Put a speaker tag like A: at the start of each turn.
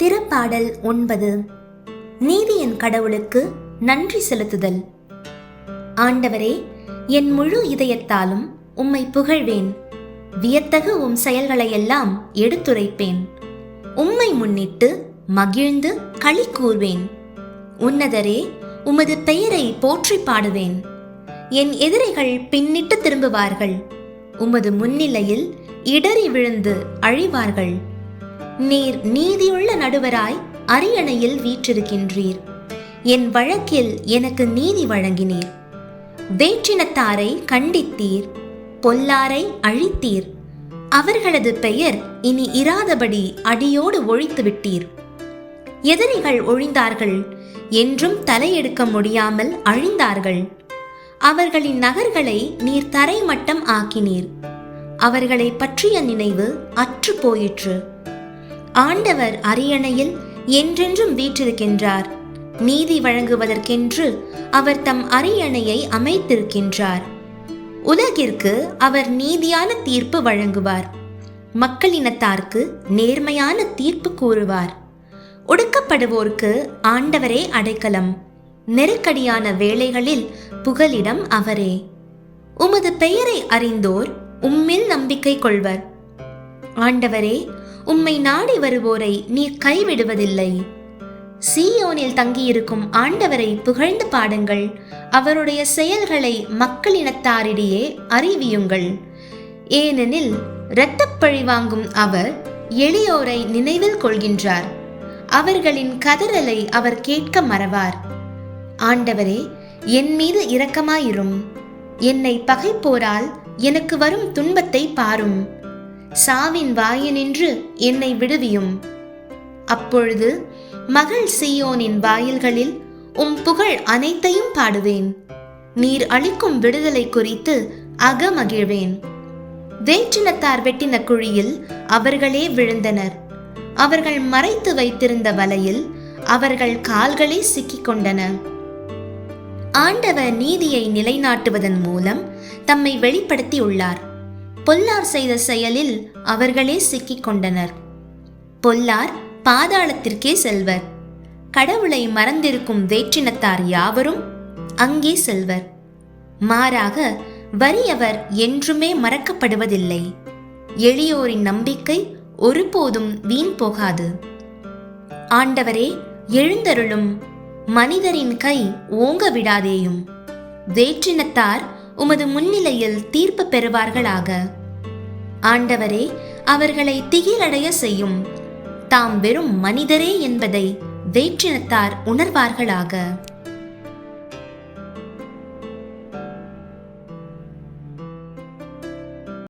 A: திறப்பாடல் ஒன்பது. நீதியின் கடவுளுக்கு நன்றி செலுத்துதல். ஆண்டவரே என் முழு இதயத்தாலும் உம்மை புகழ்வேன். வியத்தகு உம் செயல்களையெல்லாம் எடுத்துரைப்பேன். உம்மை முன்னிட்டு மகிழ்ந்து களி கூறுவேன் உன்னதரே உமது பெயரை போற்றி பாடுவேன். என் எதிரிகள் பின்னிட்டு திரும்புவார்கள். உமது முன்னிலையில் இடறி விழுந்து அழிவார்கள். நீர் நீதியுள்ள நடுவராய் அரியணையில் வீற்றிருக்கின்றீர். என் வழக்கில் எனக்கு நீதி வழங்கினீர். வேற்றினத்தாரை கண்டித்தீர் பொல்லாரை அழித்தீர். அவர்களது பெயர் இனி இராதபடி அடியோடு ஒழித்து விட்டீர் எதிரிகள் ஒழிந்தார்கள் என்றும் தலையெடுக்க முடியாமல் அழிந்தார்கள். அவர்களின் நகர்களை நீர் தரைமட்டம் ஆக்கினீர். அவர்களை பற்றிய நினைவு அற்று போயிற்று ஆண்டவர் அரியணையில் என்றென்றும் வீற்றிருக்கின்றார். நீதி வழங்குவதற்கென்று அவர் தம் அரியணையை அமைத்திருக்கின்றார். உலகிற்கு அவர் நீதியான தீர்ப்பு வழங்குவார். மக்களினத்தார்க்கு நேர்மையான தீர்ப்பு கூறுவார். ஒடுக்கப்படுவோர்க்கு ஆண்டவரே அடைக்கலம். நெருக்கடியான வேளைகளில் புகலிடம் அவரே. உமது பெயரை அறிந்தோர் உம்மில் நம்பிக்கை கொள்வர். ஆண்டவரே உம்மை நாடி வருவோரை நீர் கைவிடுவதில்லை. சீயோனில் தங்கியிருக்கும் ஆண்டவரை புகழ்ந்து பாடுங்கள். அவருடைய செயல்களை மக்களினத்தாரிடையே அறிவியுங்கள். ஏனெனில் இரத்தப்பழி வாங்கும் அவர் எளியோரை நினைவில் கொள்கின்றார். அவர்களின் கதறலை அவர் கேட்க மறவார். ஆண்டவரே என் மீது இரக்கமாயிரும். என்னை பகைப்போரால் எனக்கு வரும் துன்பத்தை பாரும். சாவின் வாயினின்று என்னை விடுவியும். அப்பொழுது மகள் சீயோனின் வாயில்களில் உம் புகழ் அனைத்தையும் பாடுவேன். நீர் அளிக்கும் விடுதலை குறித்து அகமகிழ்வேன். வேற்றினத்தார் வெட்டின குழியில் அவர்களே விழுந்தனர். அவர்கள் மறைத்து வைத்திருந்த வலையில் அவர்கள் கால்களே சிக்கிக் கொண்டன. ஆண்டவர் நீதியை நிலைநாட்டுவதன் மூலம் தம்மை வெளிப்படுத்தியுள்ளார். பொல்லார் செய்த செயலில் அவர்களே சிக்கிக் கொண்டனர் பொல்லார் பாதாளத்திற்கே செல்வர். கடவுளை மறந்திருக்கும் வேற்றினத்தார் யாவரும் அங்கே செல்வர். மாறாக வறியவர் என்றுமே மறக்கப்படுவதில்லை. எளியோரின் நம்பிக்கை ஒருபோதும் வீண் போகாது. ஆண்டவரே எழுந்தருளும். மனிதரின் கை ஓங்க விடாதேயும். வேற்றினத்தார் உமது முன்னிலையில் தீர்ப்பு பெறுவார்களாக. ஆண்டவரே அவர்களை திகிலடைய செய்யும். தாம் வெறும் மனிதரே என்பதை வேற்றினத்தார் உணர்வார்களாக.